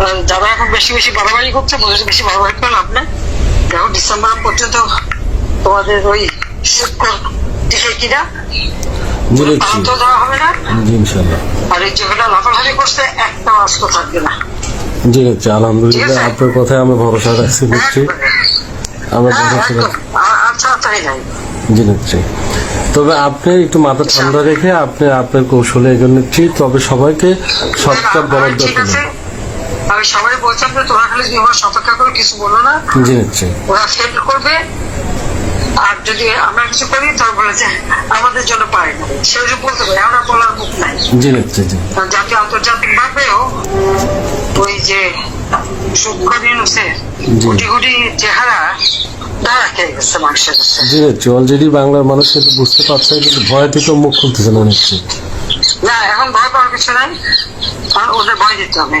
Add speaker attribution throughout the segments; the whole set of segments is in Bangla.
Speaker 1: আর যারা এখন বেশি বেশি বাড়াবাড়ি করছে বলে বেশি বাড়াবাড়ি করে লাভ নেই। দেখো ডিসেম্বর পর্যন্ত তোমাদের ওই শুক্র টিকে কিনা? তো দেওয়া হবে না। আর এই যেগুলো লাফালাফি করছে একটা অস্ত্র থাকবে না।
Speaker 2: জি নিচ্ছি আলহামদুলিল্লাহ। আপনার কথায় আমি ভরসা রাখছি নিচ্ছি আমরা
Speaker 1: হ্যাঁ,
Speaker 2: ভরসা রাখছি।
Speaker 1: আচ্ছা তাই নাই
Speaker 2: জি তবে আপনি একটু মাথা ঠান্ডা রেখে আপনি আপনার কৌশলে এগিয়ে নিচ্ছি তবে সবাইকে সবটা বরাদ্দ
Speaker 1: ঠিক
Speaker 2: করুন।
Speaker 1: আমি সবাই বলছিলাম যে তোরা খালি দুই মাস অপেক্ষা করে কিছু বলো না।
Speaker 2: জি
Speaker 1: ওরা সেট করবে। আর যদি আমরা কিছু করি তাহলে বলে যে আমাদের জন্য পারে না। সেরকম বলতে পারি আমরা বলার মুখ নাই।
Speaker 2: জি জি।
Speaker 1: জাতীয় আন্তর্জাতিক ভাবেও ওই যে চেহারা
Speaker 2: জি অলরেডি বাংলার মানুষ কিন্তু বুঝতে পারছে কিন্তু ভয় থেকে মুখ খুলতেছে না
Speaker 1: না এখন ভয় পাওয়ার কিছু নাই। ওদের ভয় দিতে হবে।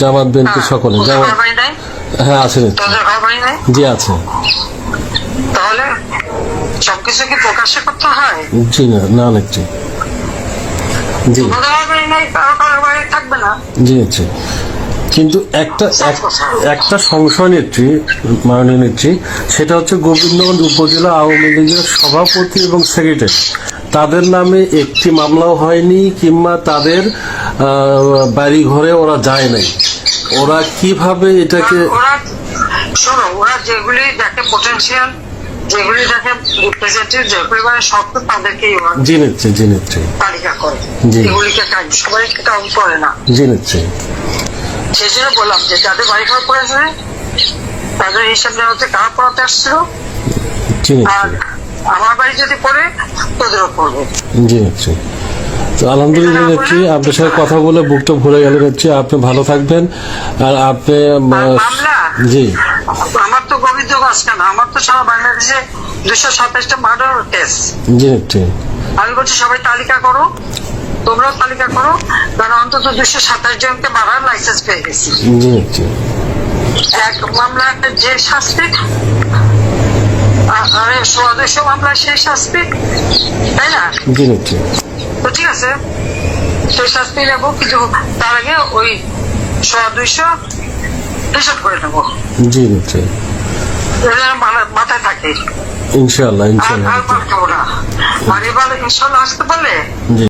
Speaker 2: জামাত বিএনপি সকলে। জামাত হ্যাঁ আছে। জি আছে।
Speaker 1: তাহলে সবকিছু কি প্রকাশ্য করতে হয়?
Speaker 2: জি না না জি। জি। কিন্তু একটা একটা সংশয় নিচ্ছি মাননীয় নিচ্ছি সেটা হচ্ছে গোবিন্দগঞ্জ উপজেলা আওয়ামী লীগের সভাপতি এবং সেক্রেটারি। তাদের নামে একটি মামলাও হয়নি কিংবা তাদের বাড়ি ঘরে ওরা যায় নাই। ওরা কীভাবে এটাকে
Speaker 1: শোনো ওরা যেগুলি দেখে পোটেনশিয়াল যেগুলি দেখে রিপ্রেজেন্টেটিভ যেগুলি মানে শক্ত তাদেরকেই ওরা
Speaker 2: জি নিচ্ছি জি নিচ্ছি
Speaker 1: তালিকা করে।
Speaker 2: জি।
Speaker 1: এগুলিকে কাজ সবাইকে কাউন্ট করে না?
Speaker 2: জি নিচ্ছি
Speaker 1: সেই জন্য বললাম যে যাদের বাড়ি ঘর পড়েছে তাদের হিসাব নেওয়া হচ্ছে কারা পড়াতে আসছিল? আর আমার বাড়ি যদি পড়ে তোদেরও পড়বে।
Speaker 2: জি তো আলহামদুলিল্লাহ আপনার সাথে কথা বলে বুকটা ভরে গেলে আপনি ভালো থাকবেন। আর আপনি জি।
Speaker 1: আমার তো গোবিন্দগঞ্জ কেন? আমার তো সারা বাংলাদেশে দুশো সাতাশটা মার্ডার কেস
Speaker 2: জি
Speaker 1: আমি বলছি সবাই তালিকা করো। তোমরাও তালিকা করো। কারণ অন্তত দুশো সাতাশ জনকে মারার লাইসেন্স পেয়ে গেছি।
Speaker 2: জি নিচ্ছি
Speaker 1: এক মামলা একটা যে শাস্তি। আ- আরে সোয়া দুশো মামলা সেই শাস্তি তাই না?
Speaker 2: জি
Speaker 1: তো ঠিক আছে শেষ আসতে যাব কিন্তু তার আগে ওই দুইশো হিসাব করে নেব।
Speaker 2: জি
Speaker 1: এটা মাথায় থাকে।
Speaker 2: ইনশাল্লাহ
Speaker 1: আর না। ইনশাল্লাহ আসতে পারলে?